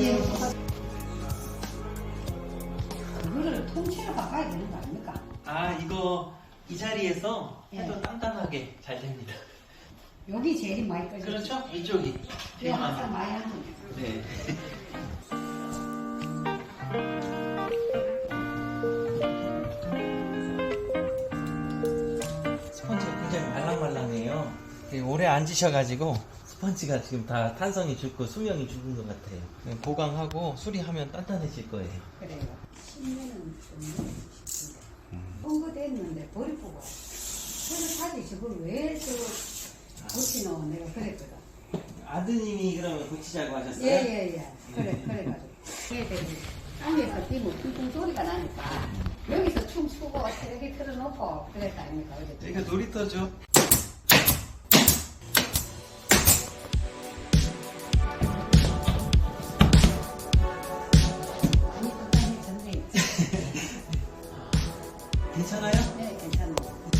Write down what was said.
예. 이거를 통째로 바꿔야 되는 거 아닙니까? 아 이거 이 자리에서 해도 예. 단단하게 잘 됩니다. 여기 제일 많이 꺼져. 그렇죠? 이쪽이 제일 항상 많이. 하는 거. 네. 스펀지가 굉장히 말랑말랑해요. 되게 오래 앉으셔가지고 스펀지가 지금 다 탄성이 죽고 수명이 죽은 것 같아요. 그냥 보강하고 수리하면 단단해질 거예요. 그래요. 10년은 좀 싶은데. 뻥거됐는데 버리고 그래서 사실 저걸 왜저 고치노 내가 그랬거든. 아드님이 그러면 고치자고 하셨어요? 예예예. 그래 그래가지고 걔들이 땅에서 뛰면 퉁퉁 소리가 나니까 여기서 춤추고 이렇게 틀어놓고 그랬다 아닙니까 어제. 저희가 놀이터죠. 괜찮아요? 네, 괜찮아요.